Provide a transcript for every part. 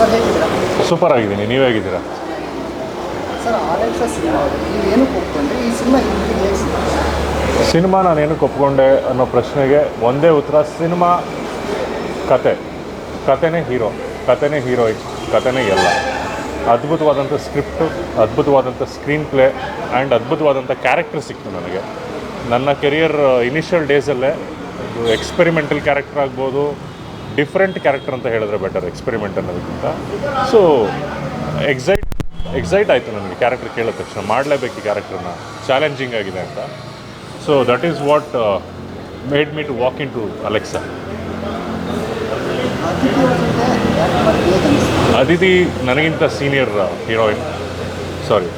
Sir ಹೇಗಿದ್ದೀರಾ? Super ಆಗಿದ್ದೀನಿ. ನೀವು ಆಗಿದ್ದೀರಾ ಸರ್ ಸಿನಿಮಾ ನೀವು ಏನಕ್ಕೆ ಒಪ್ಕೊಂಡ್ರಿ? ಈ ಸಿನಿಮಾ ನಿಮಗೆ ಹೇಗೆ ಸಿನಿಮಾ? ನಾನು ಏನಕ್ಕೆ ಒಪ್ಕೊಂಡೆ ಅನ್ನೋ ಪ್ರಶ್ನೆಗೆ ಒಂದೇ ಉತ್ತರ ಸಿನಿಮಾ ಕತೆ. ಕತೆನೇ ಹೀರೋ. ಕತೆನೇ ಹೀರೋಯಿನ್. ಕತೆನೇ ಎಲ್ಲ. ಅದ್ಭುತವಾದಂಥ ಸ್ಕ್ರಿಪ್ಟು ಅದ್ಭುತವಾದಂಥ ಸ್ಕ್ರೀನ್ ಪ್ಲೇ ಆ್ಯಂಡ್ ಅದ್ಭುತವಾದಂಥ ಕ್ಯಾರೆಕ್ಟರ್ ಸಿಕ್ತು ನನಗೆ. ನನ್ನ ಕೆರಿಯರ್ ಇನಿಷಿಯಲ್ ಡೇಸಲ್ಲೇ ಎಕ್ಸ್ಪೆರಿಮೆಂಟಲ್ ಕ್ಯಾರೆಕ್ಟರ್ ಆಗ್ಬೋದು ಡಿಫ್ರೆಂಟ್ ಕ್ಯಾರೆಕ್ಟರ್ ಅಂತ ಹೇಳಿದ್ರೆ ಬೆಟರ್ ಎಕ್ಸ್ಪೆರಿಮೆಂಟ್ ಅನ್ನೋದಕ್ಕಿಂತ. ಸೊ ಎಕ್ಸೈಟ್ ಎಕ್ಸೈಟ್ ಆಯಿತು ನನಗೆ ಕ್ಯಾರೆಕ್ಟರ್ ಕೇಳಿದ ತಕ್ಷಣ. ಮಾಡಲೇಬೇಕು ಈ ಕ್ಯಾರೆಕ್ಟರ್ನ ಚಾಲೆಂಜಿಂಗ್ ಆಗಿದೆ ಅಂತ. So that is what made me to walk into Alexa Aditi ನನಗಿಂತ ಸೀನಿಯರ್ ಹೀರೋಯಿನ್ ಸಾರಿ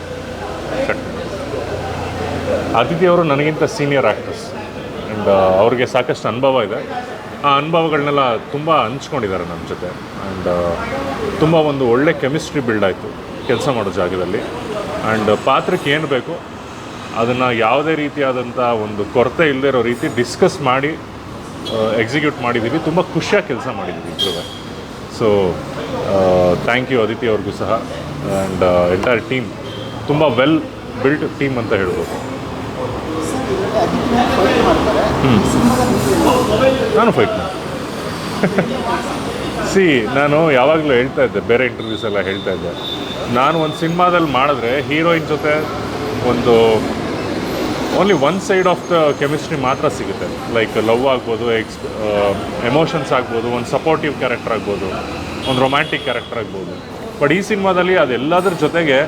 ಅದಿತಿ ಅವರು ನನಗಿಂತ ಸೀನಿಯರ್ ಆ್ಯಕ್ಟ್ರೆಸ್ ಆ್ಯಂಡ್ ಅವ್ರಿಗೆ ಸಾಕಷ್ಟು ಅನುಭವ ಇದೆ. ಆ ಅನುಭವಗಳನ್ನೆಲ್ಲ ತುಂಬ ಹಂಚ್ಕೊಂಡಿದ್ದಾರೆ ನಮ್ಮ ಜೊತೆ. ಆ್ಯಂಡ್ ತುಂಬ ಒಂದು ಒಳ್ಳೆ ಕೆಮಿಸ್ಟ್ರಿ ಬಿಲ್ಡ್ ಆಯಿತು ಕೆಲಸ ಮಾಡೋ ಜಾಗದಲ್ಲಿ. ಆ್ಯಂಡ್ ಪಾತ್ರಕ್ಕೆ ಏನು ಬೇಕು ಅದನ್ನು ಯಾವುದೇ ರೀತಿಯಾದಂಥ ಒಂದು ಕೊರತೆ ಇಲ್ಲದೇ ಇರೋ ರೀತಿ ಡಿಸ್ಕಸ್ ಮಾಡಿ ಎಕ್ಸಿಕ್ಯೂಟ್ ಮಾಡಿದ್ದೀವಿ ತುಂಬ ಖುಷಿಯಾಗಿ ಕೆಲಸ ಮಾಡಿದ್ದೀವಿ ಇಬ್ಬರು ಸೊ ಥ್ಯಾಂಕ್ ಯು ಅದಿತಿ ಅವ್ರಿಗೂ ಸಹ. ಆ್ಯಂಡ್ ಎಂಟೈರ್ ಟೀಮ್ ತುಂಬ ವೆಲ್ ಬಿಲ್ಡ್ ಟೀಮ್ ಅಂತ ಹೇಳ್ಬೋದು. ನಾನು ಫೈಟ್ ಮಾಡಿ ಸಿ ನಾನು ಯಾವಾಗಲೂ ಹೇಳ್ತಾ ಇದ್ದೆ, ಬೇರೆ ಇಂಟರ್ವ್ಯೂಸ್ ಎಲ್ಲ ಹೇಳ್ತಾ ಇದ್ದೆ. ನಾನು ಒಂದು ಸಿನಿಮಾದಲ್ಲಿ ಮಾಡಿದ್ರೆ ಹೀರೋಯಿನ್ ಜೊತೆ ಒಂದು only one side of the chemistry ಮಾತ್ರ ಸಿಗುತ್ತೆ. ಲೈಕ್ ಲವ್ ಆಗ್ಬೋದು ಎಕ್ಸ್ ಎಮೋಷನ್ಸ್ ಆಗ್ಬೋದು, ಒಂದು ಸಪೋರ್ಟಿವ್ ಕ್ಯಾರೆಕ್ಟರ್ ಆಗ್ಬೋದು, ಒಂದು ರೊಮ್ಯಾಂಟಿಕ್ ಕ್ಯಾರೆಕ್ಟರ್ ಆಗ್ಬೋದು. ಬಟ್ ಈ ಸಿನಿಮಾದಲ್ಲಿ ಅದೆಲ್ಲದ್ರ ಜೊತೆಗೆ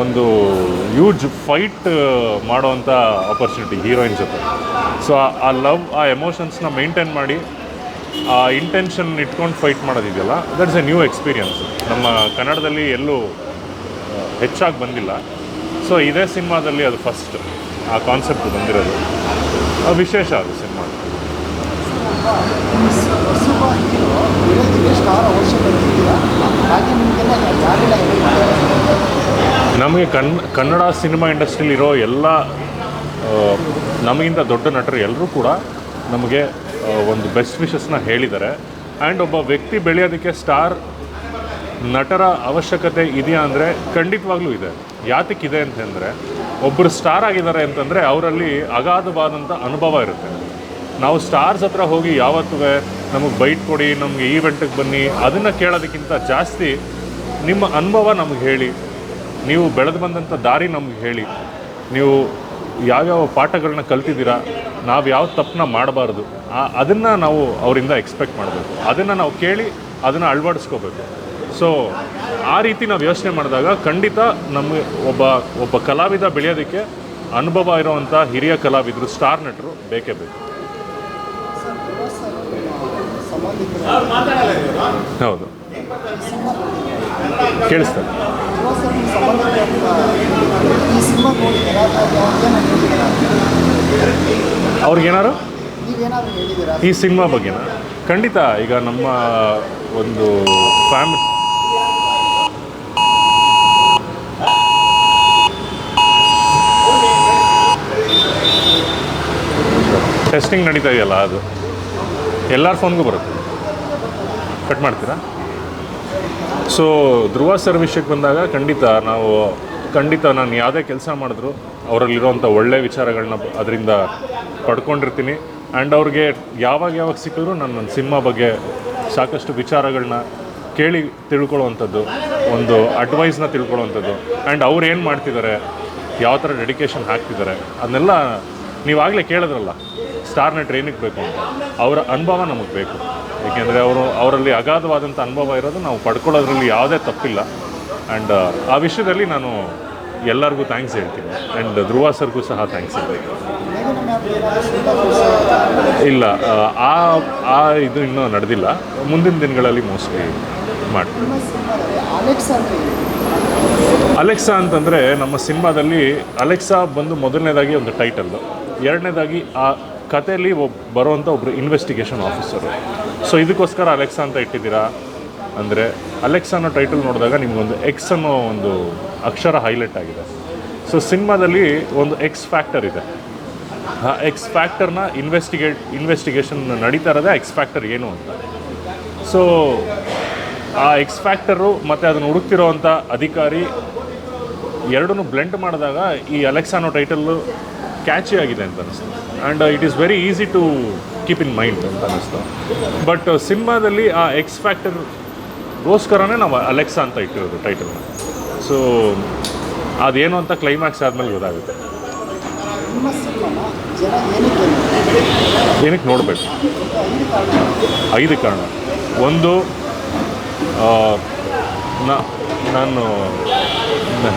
ಒಂದು ಹ್ಯೂಜ್ ಫೈಟ್ ಮಾಡೋವಂಥ ಆಪರ್ಚುನಿಟಿ ಹೀರೋಯಿನ್ ಜೊತೆ ಸೊ ಆ ಲವ್ ಆ ಎಮೋಷನ್ಸ್ನ ಮೇಂಟೈನ್ ಮಾಡಿ ಆ ಇಂಟೆನ್ಷನ್ ಇಟ್ಕೊಂಡು ಫೈಟ್ ಮಾಡೋದಿದೆಯಲ್ಲ ದಟ್ಸ್ ಎ ನ್ಯೂ ಎಕ್ಸ್ಪೀರಿಯನ್ಸ್ ನಮ್ಮ ಕನ್ನಡದಲ್ಲಿ ಎಲ್ಲೂ ಹೆಚ್ಚಾಗಿ ಬಂದಿಲ್ಲ ಸೊ ಇದೇ ಸಿನಿಮಾದಲ್ಲಿ ಅದು ಫಸ್ಟ್ ಆ ಕಾನ್ಸೆಪ್ಟ್ ಬಂದಿರೋದು ವಿಶೇಷ ಅದು ಸಿನಿಮಾ ಹೊಸಬ ಹೀರೋ ಬೆಳೆದಿಗೆ ಸ್ಟಾರ್ ಅವಶ್ಯಕತೆ ಇದೆಯಾ ಹಾಗೆ ನಿಮಗೆಲ್ಲ ಯಾರೆಲ್ಲ ಹೆಲ್ಪ್ ಮಾಡ್ತಾರೆ ನಮಗೆ ಕನ್, ಕನ್ನಡ ಸಿನಿಮಾ ಇಂಡಸ್ಟ್ರಿಲಿರೋ ಎಲ್ಲ ನಮಗಿಂತ ದೊಡ್ಡ ನಟರು ಎಲ್ಲರೂ ಕೂಡ ನಮಗೆ ಒಂದು ಬೆಸ್ಟ್ ವಿಶಸ್ನ ಹೇಳಿದ್ದಾರೆ. ಆ್ಯಂಡ್ ಒಬ್ಬ ವ್ಯಕ್ತಿ ಬೆಳೆಯೋದಕ್ಕೆ ಸ್ಟಾರ್ ನಟರ ಅವಶ್ಯಕತೆ ಇದೆಯಾ ಅಂದರೆ ಖಂಡಿತವಾಗ್ಲೂ ಇದೆ. ಯಾತಕ್ಕಿದೆ ಅಂತಂದರೆ ಒಬ್ಬರು ಸ್ಟಾರ್ ಆಗಿದ್ದಾರೆ ಅಂತಂದರೆ ಅವರಲ್ಲಿ ಅಗಾಧವಾದಂಥ ಅನುಭವ ಇರುತ್ತೆ. ನಾವು ಸ್ಟಾರ್ಸ್ ಹತ್ರ ಹೋಗಿ ಯಾವತ್ತೂ ನಮಗೆ ಬೈಟ್ ಕೊಡಿ, ನಮಗೆ ಈವೆಂಟಿಗೆ ಬನ್ನಿ, ಅದನ್ನು ಕೇಳೋದಕ್ಕಿಂತ ಜಾಸ್ತಿ ನಿಮ್ಮ ಅನುಭವ ನಮಗೆ ಹೇಳಿ ನೀವು ಬೆಳೆದು ಬಂದಂಥ ದಾರಿ ನಮ್ಗೆ ಹೇಳಿ. ನೀವು ಯಾವ್ಯಾವ ಪಾಠಗಳನ್ನ ಕಲ್ತಿದ್ದೀರಾ ನಾವು ಯಾವ ತಪ್ಪನ್ನ ಮಾಡಬಾರ್ದು ಅದನ್ನು ನಾವು ಅವರಿಂದ ಎಕ್ಸ್ಪೆಕ್ಟ್ ಮಾಡಬೇಕು. ಅದನ್ನು ನಾವು ಕೇಳಿ ಅದನ್ನು ಅಳವಡಿಸ್ಕೋಬೇಕು. ಸೊ ಆ ರೀತಿ ನಾವು ಯೋಚನೆ ಮಾಡಿದಾಗ ಖಂಡಿತ ನಮಗೆ ಒಬ್ಬ ಒಬ್ಬ ಕಲಾವಿದ ಬೆಳೆಯೋದಕ್ಕೆ ಅನುಭವ ಇರುವಂಥ ಹಿರಿಯ ಕಲಾವಿದರು ಸ್ಟಾರ್ ನಟರು ಬೇಕೇ ಬೇಕು. ಹೌದು. ಕೇಳಿಸ್ತಾರೆ. ಅವ್ರಿಗೇನಾರು? ಈ ಸಿನಿಮಾ ಬಗ್ಗೆನ? ಖಂಡಿತ ಈಗ ನಮ್ಮ ಒಂದು ಫ್ಯಾಮಿಲಿ ಟೆಸ್ಟಿಂಗ್ ನಡೀತಾ ಇದೆಯಲ್ಲ ಅದು. ಎಲ್ಲರ ಫೋನ್ಗೂ ಬರುತ್ತೆ. ಕಟ್ ಮಾಡ್ತೀರಾ? ಸೊ ಧ್ರುವ ಸರ್ ಬಂದಾಗ ಖಂಡಿತ ನಾವು, ಖಂಡಿತ ನಾನು ಯಾವುದೇ ಕೆಲಸ ಮಾಡಿದ್ರು ಅವರಲ್ಲಿರುವಂಥ ಒಳ್ಳೆ ವಿಚಾರಗಳನ್ನ ಅದರಿಂದ ಪಡ್ಕೊಂಡಿರ್ತೀನಿ. ಆ್ಯಂಡ್ ಅವ್ರಿಗೆ ಯಾವಾಗ ಯಾವಾಗ ಸಿಕ್ಕಿದ್ರು ನಾನು ನನ್ನ ಸಿನಿಮಾ ಬಗ್ಗೆ ಸಾಕಷ್ಟು ವಿಚಾರಗಳನ್ನ ಕೇಳಿ ತಿಳ್ಕೊಳ್ಳುವಂಥದ್ದು, ಒಂದು ಅಡ್ವೈಸ್ನ ತಿಳ್ಕೊಳ್ಳುವಂಥದ್ದು. ಆ್ಯಂಡ್ ಅವ್ರು ಏನು ಮಾಡ್ತಿದ್ದಾರೆ, ಯಾವ ಥರ ಡೆಡಿಕೇಶನ್ ಹಾಕ್ತಿದ್ದಾರೆ, ಅದನ್ನೆಲ್ಲ ನೀವಾಗಲೇ ಕೇಳಿದ್ರಲ್ಲ ಸ್ಟಾರ್ನ ಟ್ರೈನಿಗೆ ಬೇಕು ಅವರ ಅನುಭವ ನಮಗೆ ಬೇಕು. ಏಕೆಂದರೆ ಅವರು ಅವರಲ್ಲಿ ಅಗಾಧವಾದಂಥ ಅನುಭವ ಇರೋದು ನಾವು ಪಡ್ಕೊಳ್ಳೋದ್ರಲ್ಲಿ ಯಾವುದೇ ತಪ್ಪಿಲ್ಲ. ಆ್ಯಂಡ್ ಆ ವಿಷಯದಲ್ಲಿ ನಾನು ಎಲ್ಲರಿಗೂ ಥ್ಯಾಂಕ್ಸ್ ಹೇಳ್ತೀನಿ. ಆ್ಯಂಡ್ ಧ್ರುವ ಸರ್ಗೂ ಸಹ ಥ್ಯಾಂಕ್ಸ್ ಹೇಳ್ತೀನಿ ಇಲ್ಲ, ಆ ಆ ಇದು ಇನ್ನೂ ನಡೆದಿಲ್ಲ. ಮುಂದಿನ ದಿನಗಳಲ್ಲಿ ಮೋಸ್ಟ್ಲಿ ಹೇಳಿ ಅಲೆಕ್ಸಾ ಅಂತಂದರೆ ನಮ್ಮ ಸಿನಿಮಾದಲ್ಲಿ ಅಲೆಕ್ಸಾ ಬಂದು ಮೊದಲನೇದಾಗಿ ಒಂದು ಟೈಟಲ್ಲು ಎರಡನೇದಾಗಿ ಆ ಕಥೆಯಲ್ಲಿ ಒಬ್ಬ ಬರುವಂಥ ಒಬ್ಬರು ಇನ್ವೆಸ್ಟಿಗೇಷನ್ ಆಫೀಸರು ಸೊ ಇದಕ್ಕೋಸ್ಕರ ಅಲೆಕ್ಸಾ ಅಂತ ಇಟ್ಟಿದ್ದೀರಾ? ಅಂದರೆ ಅಲೆಕ್ಸಾ ಅನ್ನೋ ಟೈಟಲ್ ನೋಡಿದಾಗ ನಿಮಗೊಂದು ಎಕ್ಸ್ ಅನ್ನೋ ಒಂದು ಅಕ್ಷರ ಹೈಲೈಟ್ ಆಗಿದೆ. ಸೊ ಸಿನಿಮಾದಲ್ಲಿ ಒಂದು ಎಕ್ಸ್ ಫ್ಯಾಕ್ಟರ್ ಇದೆ. ಆ ಎಕ್ಸ್ ಫ್ಯಾಕ್ಟರ್ನ ಇನ್ವೆಸ್ಟಿಗೇಟ್ ಇನ್ವೆಸ್ಟಿಗೇಷನ್ ನಡೀತಾ ಇರೋದೇ ಎಕ್ಸ್ ಫ್ಯಾಕ್ಟರ್ ಏನು ಅಂತ. ಸೊ ಆ ಎಕ್ಸ್ ಫ್ಯಾಕ್ಟರು ಮತ್ತು ಅದನ್ನು ಹುಡುಕ್ತಿರೋವಂಥ ಅಧಿಕಾರಿ ಎರಡನ್ನೂ ಬ್ಲೆಂಡ್ ಮಾಡಿದಾಗ ಈ ಅಲೆಕ್ಸಾನೋ ಟೈಟಲ್ಲು ಕ್ಯಾಚಿ ಆಗಿದೆ ಅಂತ ಅನಿಸ್ತು. And it is very easy to keep in mind ಅಂತ ಅನ್ನಿಸ್ತು. ಬಟ್ ಸಿನಿಮಾದಲ್ಲಿ ಆ ಎಕ್ಸ್ ಫ್ಯಾಕ್ಟರ್ಗೋಸ್ಕರನೇ ನಾವು ಅಲೆಕ್ಸಾ ಅಂತ ಇಟ್ಟಿರೋದು ಟೈಟಲ್ನ ಸೊ ಅದೇನು ಅಂತ ಕ್ಲೈಮ್ಯಾಕ್ಸ್ ಆದಮೇಲೆ ಗೊತ್ತಾಗುತ್ತೆ. ಏನಕ್ಕೆ ನೋಡಬೇಕು? ಐದು ಕಾರಣ. ಒಂದು ನಾನು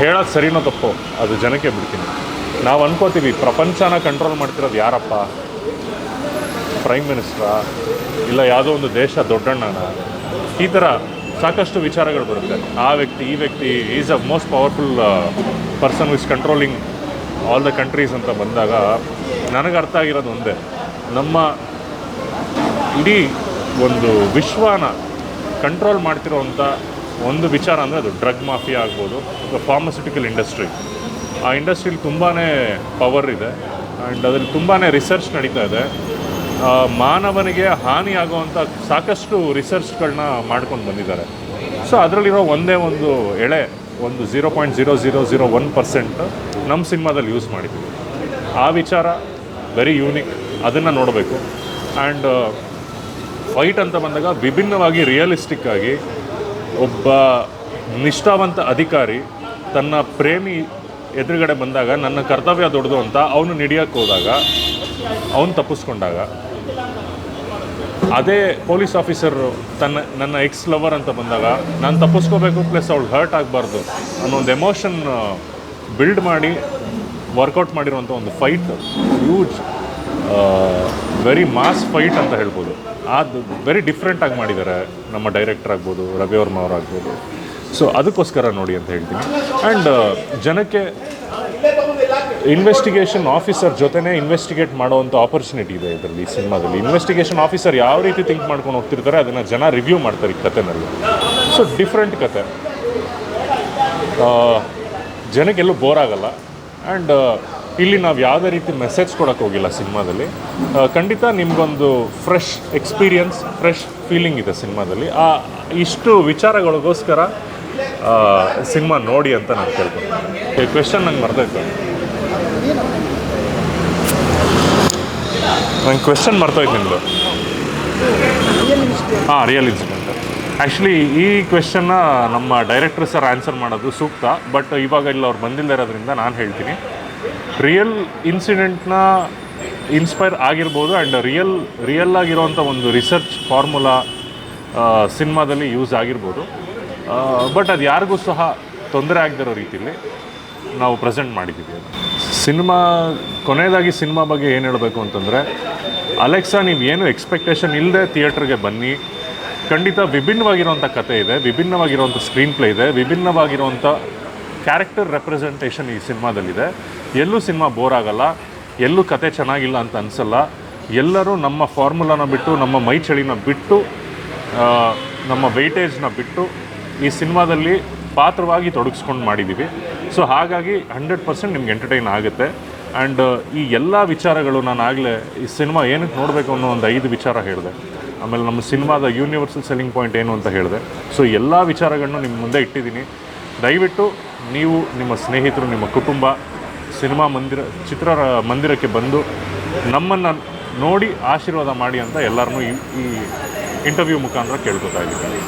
ಹೇಳೋದು ಸರಿನೋ ತಪ್ಪೋ, ಅದು ಜನಕ್ಕೆ ಬಿಡ್ತೀನಿ. ನಾವು ಅನ್ಕೋತೀವಿ, ಪ್ರಪಂಚನ ಕಂಟ್ರೋಲ್ ಮಾಡ್ತಿರೋದು ಯಾರಪ್ಪ? ಪ್ರೈಮ್ ಮಿನಿಸ್ಟ್ರಾ ಇಲ್ಲ, ಯಾವುದೋ ಒಂದು ದೇಶ ದೊಡ್ಡಣ್ಣನ? ಈ ಥರ ಸಾಕಷ್ಟು ವಿಚಾರಗಳು ಬರುತ್ತೆ. ಆ ವ್ಯಕ್ತಿ, ಈ ವ್ಯಕ್ತಿ is a most powerful person with controlling all the countries ಅಂತ ಬಂದಾಗ ನನಗೆ ಅರ್ಥ ಆಗಿರೋದು ಒಂದೇ. ನಮ್ಮ ಇಡೀ ಒಂದು ವಿಶ್ವನ ಕಂಟ್ರೋಲ್ ಮಾಡ್ತಿರೋವಂಥ ಒಂದು ವಿಚಾರ ಅಂದರೆ ಅದು ಡ್ರಗ್ ಮಾಫಿಯಾ ಆಗ್ಬೋದು ಫಾರ್ಮಸ್ಯೂಟಿಕಲ್ ಇಂಡಸ್ಟ್ರಿ ಆ ಇಂಡಸ್ಟ್ರೀಲಿ ತುಂಬಾ ಪವರ್ ಇದೆ. ಆ್ಯಂಡ್ ಅದರಲ್ಲಿ ತುಂಬಾ ರಿಸರ್ಚ್ ನಡೀತಾ ಇದೆ. ಮಾನವನಿಗೆ ಹಾನಿ ಆಗುವಂಥ ಸಾಕಷ್ಟು ರಿಸರ್ಚ್ಗಳನ್ನ ಮಾಡ್ಕೊಂಡು ಬಂದಿದ್ದಾರೆ. ಸೊ ಅದರಲ್ಲಿರೋ ಒಂದೇ ಒಂದು ಎಳೆ, ಒಂದು zero point zero zero zero one percent ನಮ್ಮ ಸಿನಿಮಾದಲ್ಲಿ ಯೂಸ್ ಮಾಡಿದ್ದೀವಿ. ಆ ವಿಚಾರ ವೆರಿ ಯೂನಿಕ್ ಅದನ್ನು ನೋಡಬೇಕು. ಆ್ಯಂಡ್ ಫೈಟ್ ಅಂತ ಬಂದಾಗ ವಿಭಿನ್ನವಾಗಿ ರಿಯಲಿಸ್ಟಿಕ್ ಆಗಿ ಒಬ್ಬ ನಿಷ್ಠಾವಂತ ಅಧಿಕಾರಿ ತನ್ನ ಪ್ರೇಮಿ ಎದುರುಗಡೆ ಬಂದಾಗ ನನ್ನ ಕರ್ತವ್ಯ ದೊಡ್ಡದು ಅಂತ ಅವನು ನಿಡಿಯೋಕ್ಕೆ ಹೋದಾಗ, ಅವನು ತಪ್ಪಿಸ್ಕೊಂಡಾಗ, ಅದೇ ಪೊಲೀಸ್ ಆಫೀಸರ್ ತನ್ನ, ನನ್ನ ಎಕ್ಸ್ ಲವರ್ ಅಂತ ಬಂದಾಗ, ನಾನು ತಪ್ಪಿಸ್ಕೋಬೇಕು ಪ್ಲಸ್ ಅವಳು ಹರ್ಟ್ ಆಗಬಾರ್ದು ಅನ್ನೋ ಒಂದು ಎಮೋಷನ್ ಬಿಲ್ಡ್ ಮಾಡಿ ವರ್ಕೌಟ್ ಮಾಡಿರುವಂಥ ಒಂದು fight huge very mass fight ಅಂತ ಹೇಳ್ಬೋದು. ಅದು ವೆರಿ ಡಿಫ್ರೆಂಟಾಗಿ ಮಾಡಿದ್ದಾರೆ ನಮ್ಮ ಡೈರೆಕ್ಟರ್ ಆಗ್ಬೋದು ರವಿ ವರ್ಮ ಅವರಾಗ್ಬೋದು. ಸೊ ಅದಕ್ಕೋಸ್ಕರ ನೋಡಿ ಅಂತ ಹೇಳ್ತೀನಿ. ಆ್ಯಂಡ್ ಜನಕ್ಕೆ ಇನ್ವೆಸ್ಟಿಗೇಷನ್ ಆಫೀಸರ್ ಜೊತೆನೇ ಇನ್ವೆಸ್ಟಿಗೇಟ್ ಮಾಡುವಂಥ ಆಪರ್ಚುನಿಟಿ ಇದೆ ಇದರಲ್ಲಿ ಸಿನಿಮಾದಲ್ಲಿ. ಇನ್ವೆಸ್ಟಿಗೇಷನ್ ಆಫೀಸರ್ ಯಾವ ರೀತಿ ಥಿಂಕ್ ಮಾಡ್ಕೊಂಡು ಹೋಗ್ತಿರ್ತಾರೆ, ಅದನ್ನು ಜನ ರಿವ್ಯೂ ಮಾಡ್ತಾರೆ ಈ ಕಥೆನಲ್ಲಿ. ಸೊ ಡಿಫ್ರೆಂಟ್ ಕತೆ ಜನಕ್ಕೆಲ್ಲೂ ಬೋರ್ ಆಗಲ್ಲ. ಆ್ಯಂಡ್ ಇಲ್ಲಿ ನಾವು ಯಾವುದೇ ರೀತಿ ಮೆಸೇಜ್ ಕೊಡೋಕ್ಕೆ ಹೋಗಿಲ್ಲ ಸಿನಿಮಾದಲ್ಲಿ. ಖಂಡಿತ ನಿಮಗೊಂದು ಫ್ರೆಶ್ ಎಕ್ಸ್ಪೀರಿಯನ್ಸ್ ಫ್ರೆಶ್ ಫೀಲಿಂಗ್ ಇದೆ ಸಿನಿಮಾದಲ್ಲಿ. ಆ, ಇಷ್ಟು ವಿಚಾರಗಳಿಗೋಸ್ಕರ ಸಿನಿಮಾ ನೋಡಿ ಅಂತ ನಾನು ಕೇಳ್ತೀನಿ ಕ್ವೆಶನ್ ನಂಗೆ ಮರ್ತೋಯ್ತು. ನಂಗೆ ಕ್ವೆಶನ್ ಮರ್ತೋಯ್ತು ನಿಮ್ಮದು ಹಾಂ ರಿಯಲ್ ಇನ್ಸಿಡೆಂಟ್ ಆ್ಯಕ್ಚುಲಿ ಈ ಕ್ವೆಶನ್ನ ನಮ್ಮ ಡೈರೆಕ್ಟರ್ ಸರ್ ಆನ್ಸರ್ ಮಾಡೋದು ಸೂಕ್ತ ಬಟ್ ಇವಾಗ ಇಲ್ಲಿ ಅವ್ರು ಬಂದಿಲ್ಲದೆ ಇರೋದ್ರಿಂದ ನಾನು ಹೇಳ್ತೀನಿ. ರಿಯಲ್ ಇನ್ಸಿಡೆಂಟ್ನ ಇನ್ಸ್ಪೈರ್ ಆಗಿರ್ಬೋದು ಆ್ಯಂಡ್ ರಿಯಲ್ ರಿಯಲ್ ಆಗಿರೋವಂಥ ಒಂದು ರಿಸರ್ಚ್ ಫಾರ್ಮುಲಾ ಸಿನಿಮಾದಲ್ಲಿ ಯೂಸ್ ಆಗಿರ್ಬೋದು. ಬಟ್ ಅದು ಯಾರಿಗೂ ಸಹ ತೊಂದರೆ ಆಗದಿರೋ ರೀತಿಯಲ್ಲಿ ನಾವು ಪ್ರೆಸೆಂಟ್ ಮಾಡಿದ್ದೀವಿ ಸಿನಿಮಾ, ಕೊನೆಯದಾಗಿ ಸಿನಿಮಾ ಬಗ್ಗೆ ಏನು ಹೇಳಬೇಕು ಅಂತಂದರೆ ಅಲೆಕ್ಸಾ ನೀವು ಏನು ಎಕ್ಸ್ಪೆಕ್ಟೇಷನ್ ಇಲ್ಲದೆ ಥಿಯೇಟ್ರಿಗೆ ಬನ್ನಿ. ಖಂಡಿತ ವಿಭಿನ್ನವಾಗಿರುವಂಥ ಕತೆ ಇದೆ ವಿಭಿನ್ನವಾಗಿರುವಂಥ ಸ್ಕ್ರೀನ್ ಪ್ಲೇ ಇದೆ ವಿಭಿನ್ನವಾಗಿರುವಂಥ ಕ್ಯಾರೆಕ್ಟರ್ ರೆಪ್ರೆಸೆಂಟೇಷನ್ ಈ ಸಿನಿಮಾದಲ್ಲಿದೆ. ಎಲ್ಲೂ ಸಿನಿಮಾ ಬೋರ್ ಆಗಲ್ಲ, ಎಲ್ಲೂ ಕತೆ ಚೆನ್ನಾಗಿಲ್ಲ ಅಂತ ಅನಿಸಲ್ಲ. ಎಲ್ಲರೂ ನಮ್ಮ ಫಾರ್ಮುಲಾನ ಬಿಟ್ಟು, ನಮ್ಮ ಮೈ ಚಳಿನ ಬಿಟ್ಟು ನಮ್ಮ ವೆಯ್ಟೇಜ್ನ ಬಿಟ್ಟು ಈ ಸಿನಿಮಾದಲ್ಲಿ ಪಾತ್ರವಾಗಿ ತೊಡಗಿಸ್ಕೊಂಡು ಮಾಡಿದ್ದೀವಿ. ಸೊ ಹಾಗಾಗಿ ಹಂಡ್ರೆಡ್ ಪರ್ಸೆಂಟ್ ನಿಮ್ಗೆ ಎಂಟರ್ಟೈನ್ ಆಗುತ್ತೆ. ಆ್ಯಂಡ್ ಈ ಎಲ್ಲ ವಿಚಾರಗಳು ನಾನು ಆಗಲೇ ಈ ಸಿನಿಮಾ ಏನಕ್ಕೆ ನೋಡಬೇಕು ಅನ್ನೋ ಒಂದು ಐದು ವಿಚಾರ ಹೇಳಿದೆ. ಆಮೇಲೆ ನಮ್ಮ ಸಿನಿಮಾದ ಯೂನಿವರ್ಸಲ್ ಸೆಲ್ಲಿಂಗ್ ಪಾಯಿಂಟ್ ಏನು ಅಂತ ಹೇಳಿದೆ. ಸೊ ಎಲ್ಲ ವಿಚಾರಗಳನ್ನು ನಿಮ್ಮ ಮುಂದೆ ಇಟ್ಟಿದ್ದೀನಿ. ದಯವಿಟ್ಟು ನೀವು, ನಿಮ್ಮ ಸ್ನೇಹಿತರು, ನಿಮ್ಮ ಕುಟುಂಬ, ಸಿನಿಮಾ ಮಂದಿರ ಚಿತ್ರ ಮಂದಿರಕ್ಕೆ ಬಂದು ನಮ್ಮನ್ನು ನೋಡಿ ಆಶೀರ್ವಾದ ಮಾಡಿ ಅಂತ ಎಲ್ಲರನ್ನೂ ಈ ಇಂಟರ್ವ್ಯೂ ಮುಖಾಂತರ ಕೇಳ್ಕೊತಾ ಇದ್ದೀನಿ.